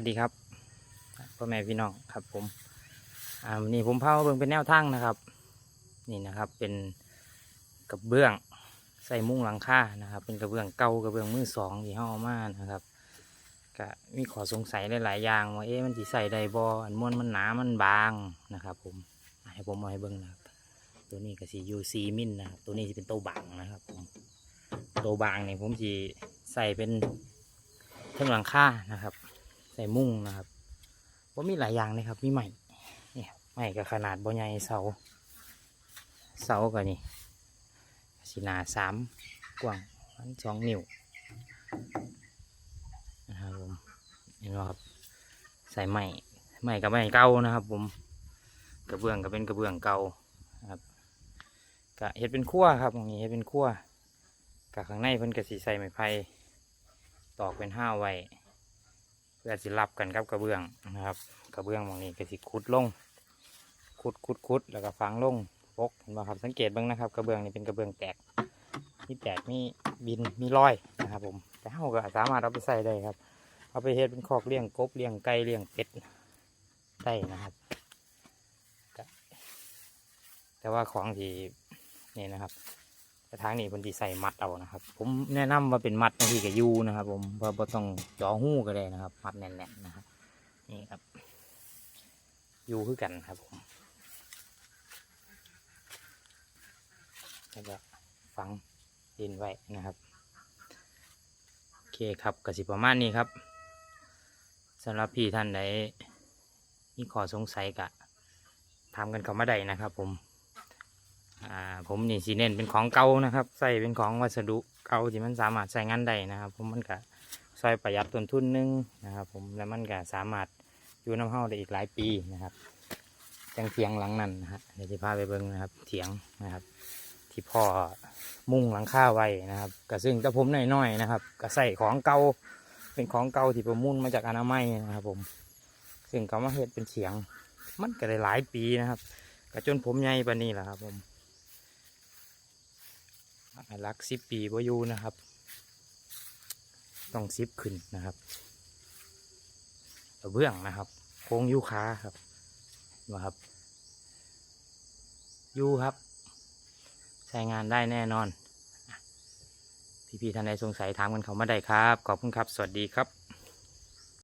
วัสดีครับพ่อแม่พี่น้องครับผมอ่าวันนี้ผมพาเบิ่งเป็นแนวทางนะครับ นี่นะครับเป็นกระเบื้องใส่มุ้งหลังคานะครับ เป็นกระเบื้องเก่ากระเบื้องมือสองที่ห้อามานะครับก็มีขอสงสัยหลายๆอย่างว่าเอ๊ะมันสิใส่ได้บ่อันม้วนมันหนามันบางนะครับ ผมให้ผมมาให้เบิ่งนะครับ ตัวนี้ก็สิยูซีมินนะครับตัวนี้จะเป็นโตบังนะครับผมโตบางเนี่ยผมสิใส่เป็นเท่งหลังคานะครับ ใส่มุ้งนะครับว่ามีหลายอย่างเลยครับ มีใหม่เนี่ยใหม่กับขนาดบ่ใหญ่เสา เสาก็นี่สีนาสามกว้างสองนิ้วนะครับผมเห็นไหมครับใส่ใหม่ใหม่กับใหม่เก่านะครับ ผมกระเบื้องก็เป็นกระเบื้องเก่าครับก็เฮ็ดเป็นขั้วครับตรงนี้เฮ็ดเป็นขั้วกับข้างในเพิ่นก็สีใส่ไม้ไผ่ตอกเป็นห้าไว้ พื่อสิรับกันกับกระเบื้องนะครับ กระเบื้องตรงนี้ก็สิขุดลงขุดขุดขุดแล้วก็ฝังลงปกเห็นไหมครับสังเกตบ้างนะครับ กระเบื้องนี่เป็นกระเบื้องแตกมีแตกมีบินมีรอยนะครับ ผมแต่เราก็สามารถเอาไปใส่ได้ครับ เอาไปเฮ็ดเป็นคอกเลี้ยงกบเลี้ยงไก่เลี้ยงเป็ดได้นะครับ แต่ว่าของที่นี่นะครับ แต่ทางนี้เป็นที่ใส่มัดเอานะครับ ผมแนะนำว่าเป็นมัดนะที่กับยูนะครับ ผมเพราะบ่ต้องจ่อหู้ก็ได้นะครับ มัดแน่นๆนะครับนี่ครับยูคือกันครับผมแล้วก็ฝังดินไว้นะครับโอเคครับกสิประมาณนี้ครับสำหรับพี่ท่านใดมีขอสงสัยกะทำกันเข้ามาได้นะครับผม อ่าผมนี่สีเน้นเป็นของเก่านะครับ ใส่เป็นของวัสดุเก่าที่มันสามารถใช้งานได้นะครับ ผมมันก็ซอยประหยัดต้นทุนหนึงนะครับ ผมแล้วมันก็สามารถอยู่น้ำเฮาได้อีกหลายปีนะครับจังเถียงหลังนั้นนะฮะเดี๋ยวจะพาไปเบิ่งนะครับ เถียงนะครับ ที่พ่อมุ่งหลังคาไว้นะครับก็ซึ่งแต่ผมน้อยๆนะครับก็ใส่ของเก่าเป็นของเก่าที่ประมุ่นมาจากอนามัยนะครับ ผม ซึ่งเขามาเฮ็ดเป็นเถียง มันก็ได้หลายปีนะครับก็จนผมใหญ่ปานนี้แหละครับ ผม รักสิบปีบ่อยู่นะครับ ต้องซิบขึ้นนะครับกระเบื้องนะครับ โค้งยูคาครับนะครับยูครับ ใช้งานได้แน่นอน พี่ๆท่านใดสงสัยถามกันเขามาได้ครับ ขอบคุณครับ สวัสดีครับ